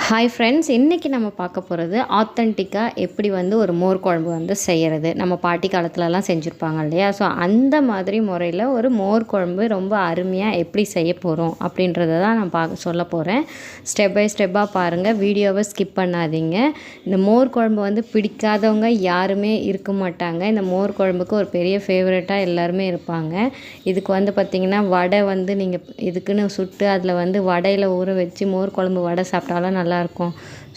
Hi friends இன்றைக்கி நம்ம பார்க்க போகிறது ஆத்தென்டிக்காக எப்படி வந்து ஒரு மோர் குழம்பு வந்து செய்கிறது நம்ம பாட்டி காலத்துலலாம் செஞ்சுருப்பாங்க இல்லையா? ஸோ அந்த மாதிரி முறையில் ஒரு மோர் குழம்பு ரொம்ப அருமையாக எப்படி செய்ய போகிறோம் அப்படின்றத தான் நான் பார்க்க சொல்ல போகிறேன் ஸ்டெப் பை ஸ்டெப்பாக பாருங்கள் வீடியோவை ஸ்கிப் பண்ணாதீங்க. இந்த மோர் குழம்பு வந்து பிடிக்காதவங்க யாருமே இருக்க மாட்டாங்க. இந்த மோர் குழம்புக்கு ஒரு பெரிய ஃபேவரட்டாக எல்லாருமே இருப்பாங்க. இதுக்கு வந்து பார்த்திங்கன்னா வடை வந்து நீங்கள் இதுக்குன்னு சுட்டு அதில் வந்து வடையில் ஊற வச்சு மோர் குழம்பு வடை சாப்பிட்டாலும் நல்லாயிருக்கும்.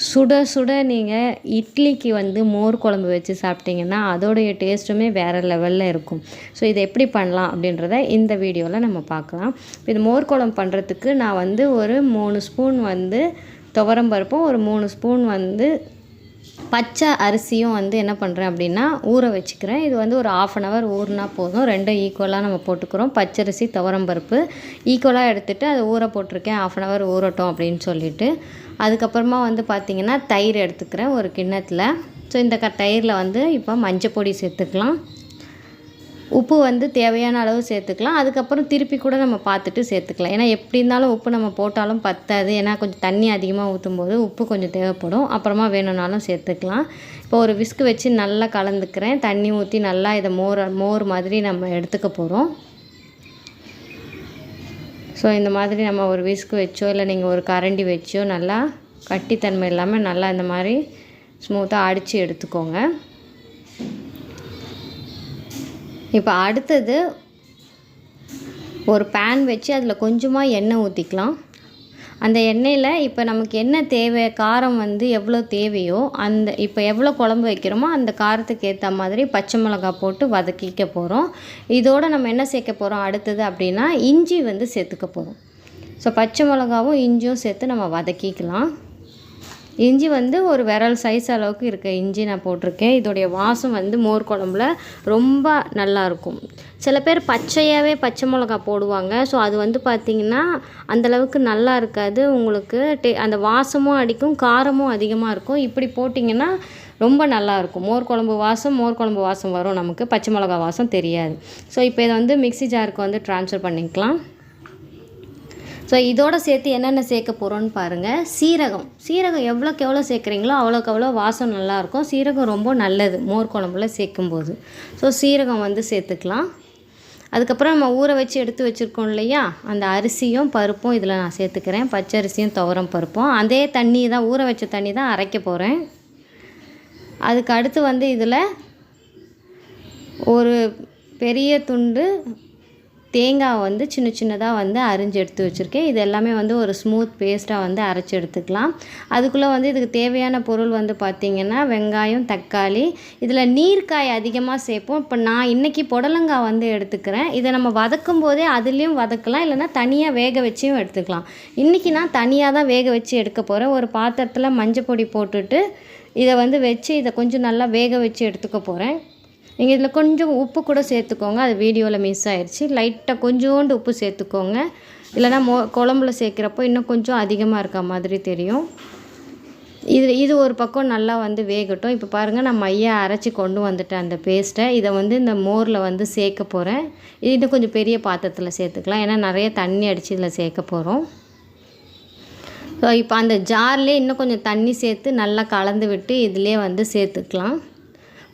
சுட சுட நீங்கள் இட்லிக்கு வந்து மோர் குழம்பு வச்சு சாப்பிட்டிங்கன்னா அதோடைய டேஸ்ட்டுமே வேறு லெவலில் இருக்கும். ஸோ இதை எப்படி பண்ணலாம் அப்படின்றத இந்த வீடியோவில் நம்ம பார்க்கலாம். இது மோர் குழம்பு பண்ணுறதுக்கு நான் வந்து ஒரு மூணு ஸ்பூன் வந்து துவரம்பருப்பும் ஒரு மூணு ஸ்பூன் வந்து பச்சை அரிசியும் வந்து என்ன பண்ணுறேன் அப்படின்னா ஊற வச்சுக்கிறேன். இது வந்து ஒரு ஆஃப் அன் ஹவர் ஊறினா போதும். ரெண்டும் ஈக்குவலாக நம்ம போட்டுக்கிறோம். பச்சரிசி துவரம்பருப்பு ஈக்குவலாக எடுத்துகிட்டு அதை ஊற போட்டிருக்கேன். ஆஃப் அன் ஹவர் ஊறட்டும் அப்படின்னு சொல்லிட்டு. அதுக்கப்புறமா வந்து பார்த்திங்கன்னா தயிர் எடுத்துக்கிறேன் ஒரு கிண்ணத்தில். ஸோ இந்த க தயிரில் வந்து இப்போ மஞ்சள் பொடி சேர்த்துக்கலாம். உப்பு வந்து தேவையான அளவு சேர்த்துக்கலாம். அதுக்கப்புறம் திருப்பி கூட நம்ம பார்த்துட்டு சேர்த்துக்கலாம். ஏன்னா எப்படி இருந்தாலும் உப்பு நம்ம போட்டாலும் பத்தாது. ஏன்னா கொஞ்சம் தண்ணி அதிகமாக ஊற்றும் போது உப்பு கொஞ்சம் தேவைப்படும். அப்புறமா வேணும்னாலும் சேர்த்துக்கலாம். இப்போ ஒரு விஸ்கு வச்சு நல்லா கலந்துக்கிறேன். தண்ணி ஊற்றி நல்லா இதை மோர் மோர் மாதிரி நம்ம எடுத்துக்க போகிறோம் ஸோ இந்த மாதிரி நம்ம ஒரு விஸ்கு வச்சோ இல்லை நீங்கள் ஒரு கரண்டி வச்சோ நல்லா கட்டித்தன்மை இல்லாமல் நல்லா இந்த மாதிரி ஸ்மூத்தாக அடித்து எடுத்துக்கோங்க. இப்போ அடுத்தது ஒரு பேன் வச்சு அதில் கொஞ்சமாக எண்ணெய் ஊற்றிக்கலாம் அந்த எண்ணெயில் இப்போ நமக்கு என்ன தேவை? காரம் வந்து எவ்வளோ தேவையோ அந்த இப்போ எவ்வளோ குழம்பு வைக்கிறோமோ அந்த காரத்துக்கு ஏற்ற மாதிரி பச்சை மிளகா போட்டு வதக்கிக்க போகிறோம் இதோடு நம்ம என்ன சேர்க்க போகிறோம் அடுத்தது அப்படின்னா இஞ்சி வந்து சேர்த்துக்க போகிறோம் ஸோ பச்சை மிளகாவும் இஞ்சியும் சேர்த்து நம்ம வதக்கிக்கலாம். இஞ்சி வந்து ஒரு விரல் சைஸ் அளவுக்கு இருக்க இஞ்சி நான் போட்டிருக்கேன். இதோடைய வாசம் வந்து மோர் குழம்புல ரொம்ப நல்லாயிருக்கும் சில பேர் பச்சையாகவே பச்சை மிளகா போடுவாங்க. ஸோ அது வந்து பார்த்திங்கன்னா அந்தளவுக்கு நல்லா இருக்காது. உங்களுக்கு டே அந்த வாசமும் அடிக்கும் காரமும் அதிகமாக இருக்கும். இப்படி போட்டிங்கன்னா ரொம்ப நல்லாயிருக்கும் மோர் குழம்பு வாசம் மோர் குழம்பு வாசம் வரும் நமக்கு. பச்சை மிளகா வாசம் தெரியாது. ஸோ இப்போ இதை வந்து மிக்சி ஜாருக்கு வந்து ட்ரான்ஸ்ஃபர் பண்ணிக்கலாம். ஸோ இதோட சேர்த்து என்னென்ன சேர்க்க போகிறோன்னு பாருங்கள் சீரகம். சீரகம் எவ்வளோக்கு எவ்வளோ சேர்க்குறீங்களோ அவ்வளோக்கு அவ்வளோ வாசம் நல்லாயிருக்கும். சீரகம் ரொம்ப நல்லது மோர் குழம்புல சேர்க்கும்போது. ஸோ சீரகம் வந்து சேர்த்துக்கலாம். அதுக்கப்புறம் நம்ம ஊற வச்சு எடுத்து வச்சுருக்கோம் இல்லையா? அந்த அரிசியும் பருப்பும் இதில் நான் சேர்த்துக்கிறேன். பச்சரிசியும் துவரம் பருப்பும். அதே தண்ணி தான் ஊற வச்ச தண்ணி தான் அரைக்க போகிறேன் அதுக்கு அடுத்து வந்து இதில் ஒரு பெரிய துண்டு தேங்காய் வந்து சின்ன சின்னதாக வந்து அரிஞ்சு எடுத்து வச்சுருக்கேன். இது எல்லாமே வந்து ஒரு ஸ்மூத் பேஸ்ட்டாக வந்து அரைச்சி எடுத்துக்கலாம். அதுக்குள்ளே வந்து இதுக்கு தேவையான பொருள் வந்து பார்த்திங்கன்னா வெங்காயம் தக்காளி. இதில் நீர்க்காய் அதிகமாக சேர்ப்போம். இப்போ நான் இன்றைக்கி புடலங்காய் வந்து எடுத்துக்கிறேன். இதை நம்ம வதக்கும் போதே அதுலேயும் வதக்கலாம். இல்லைனா தனியாக வேக வச்சியும் எடுத்துக்கலாம். இன்றைக்கி நான் தனியாக தான் வேக வச்சு எடுக்க போகிறேன் ஒரு பாத்திரத்தில் மஞ்சள் பொடி போட்டுட்டு இதை வந்து வச்சு இதை கொஞ்சம் நல்லா வேக வச்சு எடுத்துக்க போகிறேன் நீங்கள் இதில் கொஞ்சம் உப்பு கூட சேர்த்துக்கோங்க. அது வீடியோவில் மிஸ் ஆயிடுச்சு லைட்டாக கொஞ்சோண்டு உப்பு சேர்த்துக்கோங்க. இல்லைனா மோ குழம்புல சேர்க்குறப்போ இன்னும் கொஞ்சம் அதிகமாக இருக்க மாதிரி தெரியும். இது இது ஒரு பக்கம் நல்லா வந்து வேகட்டும். இப்போ பாருங்கள் நான் மையாக அரைச்சி கொண்டு வந்துட்டேன் அந்த பேஸ்ட்டை இதை வந்து இந்த மோரில் வந்து சேர்க்க போகிறேன் இது கொஞ்சம் பெரிய பாத்திரத்தில் சேர்த்துக்கலாம். ஏன்னா நிறைய தண்ணி அடித்து இதில் சேர்க்க போகிறோம் ஸோ இப்போ அந்த ஜார்லேயே இன்னும் கொஞ்சம் தண்ணி சேர்த்து நல்லா கலந்து விட்டு இதிலே வந்து சேர்த்துக்கலாம்.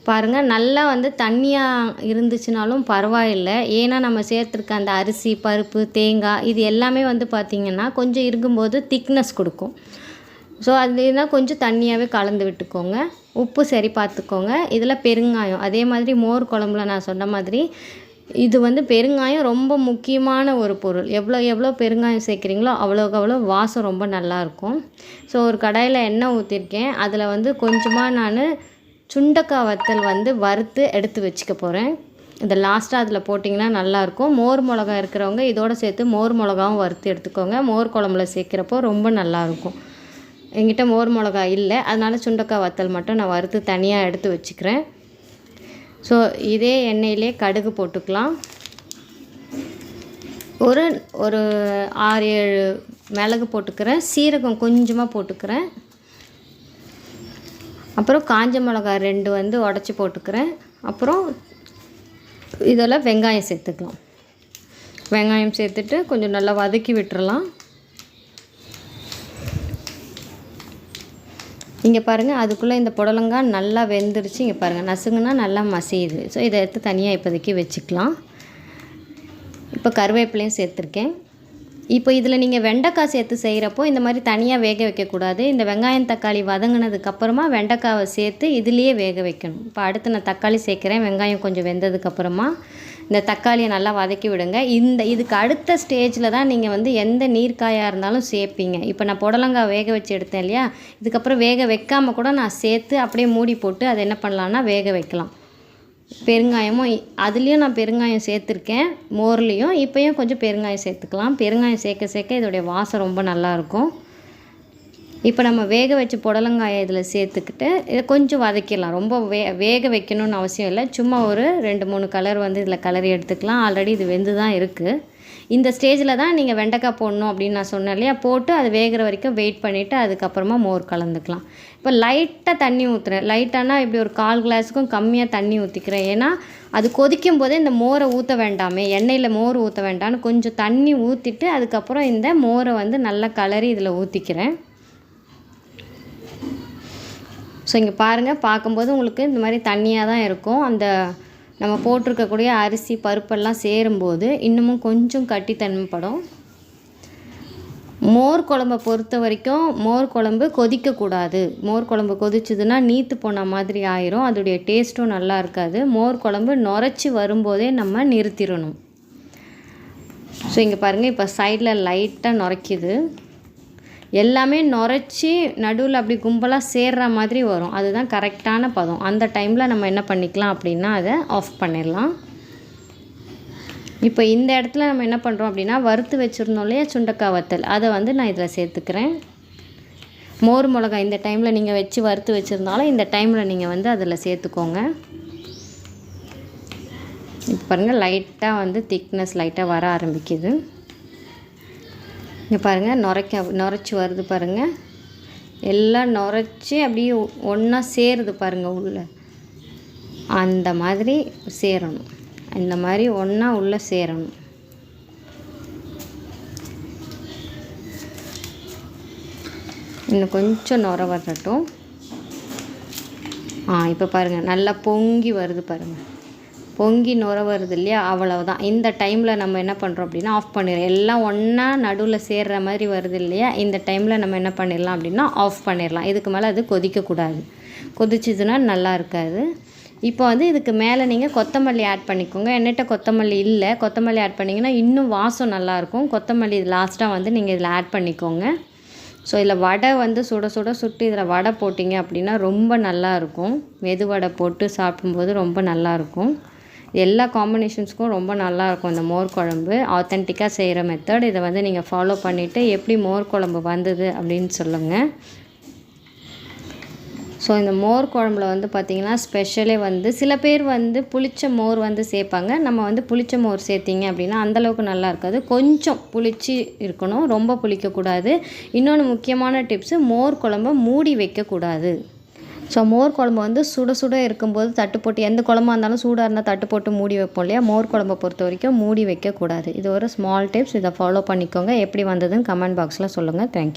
பாருங்கள் நல்லா வந்து தண்ணியாக இருந்துச்சுனாலும் பரவாயில்லை. ஏன்னா நம்ம சேர்த்துருக்க அந்த அரிசி பருப்பு தேங்காய் இது எல்லாமே வந்து பார்த்திங்கன்னா கொஞ்சம் இருக்கும்போது திக்னஸ் கொடுக்கும். ஸோ அதுனா கொஞ்சம் தண்ணியாகவே கலந்து விட்டுக்கோங்க. உப்பு சரி பார்த்துக்கோங்க இதில் பெருங்காயம் அதே மாதிரி மோர் குழம்புல நான் சொன்ன மாதிரி இது வந்து பெருங்காயம் ரொம்ப முக்கியமான ஒரு பொருள். எவ்வளோ எவ்வளோ பெருங்காயம் சேர்க்குறீங்களோ அவ்வளோக்கு அவ்வளோ வாசம் ரொம்ப நல்லாயிருக்கும் ஸோ ஒரு கடாயில் எண்ணெய் ஊற்றிருக்கேன் அதில் வந்து கொஞ்சமாக நான் சுண்டக்காய் வத்தல் வந்து வறுத்து எடுத்து வச்சுக்க போகிறேன் இந்த லாஸ்ட்டாக அதில் போட்டிங்கன்னா நல்லாயிருக்கும். மோர் மிளகா இருக்கிறவங்க இதோடு சேர்த்து மோர் மிளகாவும் வறுத்து எடுத்துக்கோங்க. மோர் குழம்புல சேர்க்குறப்போ ரொம்ப நல்லாயிருக்கும். எங்கிட்ட மோர் மிளகா இல்லை. அதனால் சுண்டக்காய் வத்தல் மட்டும் நான் வறுத்து தனியாக எடுத்து வச்சுக்கிறேன். ஸோ இதே எண்ணெயிலே கடுகு போட்டுக்கலாம். ஒரு ஒரு ஆறு ஏழு மிளகு போட்டுக்கிறேன். சீரகம் கொஞ்சமாக போட்டுக்கிறேன். அப்புறம் காஞ்ச மிளகா ரெண்டு வந்து உடச்சி போட்டுக்கிறேன். அப்புறம் இதில் வெங்காயம் சேர்த்துக்கலாம். வெங்காயம் சேர்த்துட்டு கொஞ்சம் நல்லா வதக்கி விட்டுறலாம். இங்கே பாருங்கள் அதுக்குள்ளே இந்த புடலங்காய் நல்லா வெந்துருச்சு. இங்கே பாருங்கள் நசுங்கன்னா நல்லா மசியுது. ஸோ இதை எடுத்து தனியாக இப்போதைக்கு வச்சுக்கலாம். இப்போ கருவேப்பிலையும் சேர்த்துருக்கேன். இப்போ இதில் நீங்கள் வெண்டைக்காய் சேர்த்து செய்கிறப்போ இந்த மாதிரி தனியாக வேக வைக்கக்கூடாது. இந்த வெங்காயம் தக்காளி வதங்கினதுக்கப்புறமா வெண்டைக்காவை சேர்த்து இதுலேயே வேக வைக்கணும். இப்போ அடுத்து நான் தக்காளி சேர்க்குறேன். வெங்காயம் கொஞ்சம் வெந்ததுக்கப்புறமா இந்த தக்காளியை நல்லா வதக்கி விடுங்க. இந்த இதுக்கு அடுத்த ஸ்டேஜில் தான் நீங்கள் வந்து எந்த நீர்க்காயாக இருந்தாலும் சேர்ப்பீங்க. இப்போ நான் புடலங்காய் வேக வச்சு எடுத்தேன் இல்லையா? இதுக்கப்புறம் வேக வைக்காமல் கூட நான் சேர்த்து அப்படியே மூடி போட்டு அதை என்ன பண்ணலான்னா வேக வைக்கலாம். பெருங்காயமும் அதுலேயும் நான் பெருங்காயம் சேர்த்துருக்கேன் மோர்லேயும். இப்போயும் கொஞ்சம் பெருங்காயம் சேர்த்துக்கலாம். பெருங்காயம் சேர்க்க சேர்க்க இதோடைய வாசம் ரொம்ப நல்லாயிருக்கும். இப்போ நம்ம வேக வச்ச புடலங்காயை இதில் சேர்த்துக்கிட்டு இதை கொஞ்சம் வதக்கிடலாம். ரொம்ப வே வேக வைக்கணும்னு அவசியம் இல்லை. சும்மா ஒரு ரெண்டு மூணு கலர் வந்து இதில் கலரி எடுத்துக்கலாம். ஆல்ரெடி இது வெந்து தான் இருக்குது இந்த ஸ்டேஜில் தான் நீங்கள் வெண்டைக்காய் போடணும் அப்படின்னு நான் சொன்னேன் இல்லையா? போட்டு அது வேகிற வரைக்கும் வெயிட் பண்ணிவிட்டு அதுக்கப்புறமா மோர் கலந்துக்கலாம். இப்போ லைட்டாக தண்ணி ஊற்றுறேன் லைட்டானா இப்படி ஒரு கால் கிளாஸுக்கும் கம்மியாக தண்ணி ஊற்றிக்கிறேன் ஏன்னா அது கொதிக்கும் போதே இந்த மோரை ஊற்ற வேண்டாமே எண்ணெயில் மோர் ஊற்ற வேண்டாம்னு கொஞ்சம் தண்ணி ஊற்றிட்டு அதுக்கப்புறம் இந்த மோரை வந்து நல்லா கலரி இதில் ஊற்றிக்கிறேன் ஸோ இங்கே பாருங்கள் பார்க்கும்போது உங்களுக்கு இந்த மாதிரி தண்ணியாக தான் இருக்கும். அந்த நம்ம போட்டிருக்கக்கூடிய அரிசி பருப்பெல்லாம் சேரும்போது இன்னமும் கொஞ்சம் கட்டித்தன்மைப்படும் மோர் குழம்ப பொறுத்த வரைக்கும் மோர் குழம்பு கொதிக்கக்கூடாது. மோர் குழம்பு கொதிச்சதுன்னா நீத்து போன மாதிரி ஆயிரும். அதோடைய டேஸ்ட்டும் நல்லா இருக்காது. மோர் குழம்பு நுரைச்சி வரும்போதே நம்ம நிறுத்திடணும். ஸோ இங்கே பாருங்கள் இப்போ சைடில் லைட்டாக நுரைக்கிது. எல்லாமே நுரைச்சி நடுவில் அப்படி கும்பலாக சேர்ற மாதிரி வரும். அதுதான் கரெக்டான பதம். அந்த டைமில் நம்ம என்ன பண்ணிக்கலாம் அப்படின்னா அதை ஆஃப் பண்ணிடலாம். இப்போ இந்த இடத்துல நம்ம என்ன பண்ணுறோம் அப்படின்னா வறுத்து வச்சுருந்தோம் இல்லையா சுண்டக்காய் வத்தல். அதை வந்து நான் இதில் சேர்த்துக்கிறேன். மோர் மிளகாய் இந்த டைமில் நீங்கள் வச்சு வறுத்து வச்சுருந்தாலும் இந்த டைமில் நீங்கள் வந்து அதில் சேர்த்துக்கோங்க. இப்போ பாருங்கள் லைட்டாக வந்து திக்னஸ் லைட்டாக வர ஆரம்பிக்குது. இங்கே பாருங்கள் நுரைக்க நுரைச்சி வருது பாருங்கள் எல்லாம் நுரைச்சி அப்படியே ஒன்றா சேருது பாருங்கள் உள்ளே. அந்த மாதிரி சேரணும். இந்த மாதிரி ஒன்றா உள்ளே சேரணும். இன்னும் கொஞ்சம் நுர வரட்டும். ஆ இப்போ பாருங்கள் நல்லா பொங்கி வருது பாருங்கள் பொங்கி நுர வருது இல்லையா? அவ்வளவுதான். இந்த டைமில் நம்ம என்ன பண்ணுறோம் அப்படின்னா ஆஃப் பண்ணிடுறோம். எல்லாம் ஒன்றா நடுவில் சேர்ற மாதிரி வருது இல்லையா? இந்த டைமில் நம்ம என்ன பண்ணிடலாம் அப்படின்னா ஆஃப் பண்ணிடலாம். இதுக்கு மேலே அது கொதிக்கக்கூடாது கொதிச்சிதுன்னா நல்லா இருக்காது. இப்போ வந்து இதுக்கு மேலே நீங்கள் கொத்தமல்லி ஆட் பண்ணிக்கோங்க. என்னட்ட கொத்தமல்லி இல்லை. கொத்தமல்லி ஆட் பண்ணிங்கன்னா இன்னும் வாசம் நல்லாயிருக்கும் கொத்தமல்லி லாஸ்ட்டாக வந்து நீங்கள் இதில் ஆட் பண்ணிக்கோங்க. ஸோ இதில் வடை வந்து சுட சுட சுட்டு இதில் வடை போட்டிங்க அப்படின்னா ரொம்ப நல்லா இருக்கும். மெது வடை போட்டு சாப்பிடும்போது ரொம்ப நல்லா இருக்கும். எல்லா காம்பினேஷன்ஸ்க்கும் ரொம்ப நல்லாயிருக்கும் இந்த மோர் குழம்பு. ஆத்தென்டிக்காக செய்கிற மெத்தட் இதை வந்து நீங்கள் ஃபாலோ பண்ணிவிட்டு எப்படி மோர் குழம்பு வந்தது அப்படின்னு சொல்லுங்கள் ஸோ இந்த மோர் குழம்புல வந்து பார்த்திங்கன்னா ஸ்பெஷலே வந்து சில பேர் வந்து புளிச்ச மோர் வந்து சேர்ப்பாங்க. நம்ம வந்து புளிச்ச மோர் சேர்த்திங்க அப்படின்னா அந்தளவுக்கு நல்லா இருக்காது. கொஞ்சம் புளிச்சு இருக்கணும். ரொம்ப புளிக்கக்கூடாது. இன்னொன்று முக்கியமான டிப்ஸு மோர் குழம்ப மூடி வைக்கக்கூடாது. ஸோ மோர் குழம்பு வந்து சுட சுட இருக்கும்போது தட்டு போட்டு எந்த குழம்பா இருந்தாலும் சூடாக இருந்தால் தட்டு போட்டு மூடி வைப்போம் இல்லையா? மோர் குழம்பை பொறுத்த வரைக்கும் மூடி வைக்கக்கூடாது. இது ஒரு ஸ்மால் டிப்ஸ் இதை ஃபாலோ பண்ணிக்கோங்க. எப்படி வந்ததுன்னு கமெண்ட் பாக்ஸில் சொல்லுங்கள் தேங்க்யூ